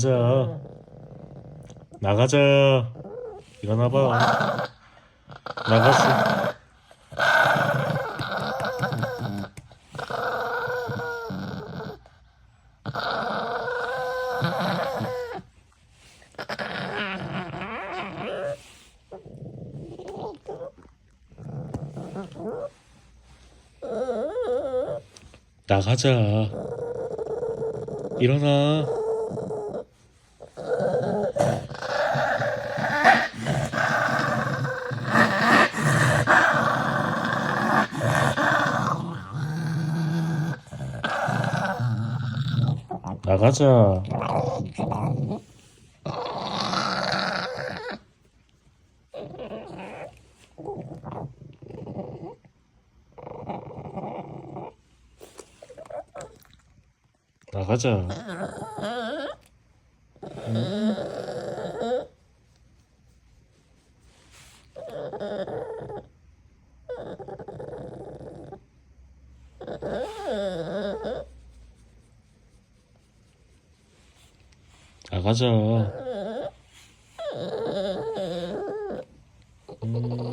나가자. 나가자. 일어나봐. 나갔어. 나가자. 일어나. 나가자. 나가자. 아, 나가자. 음.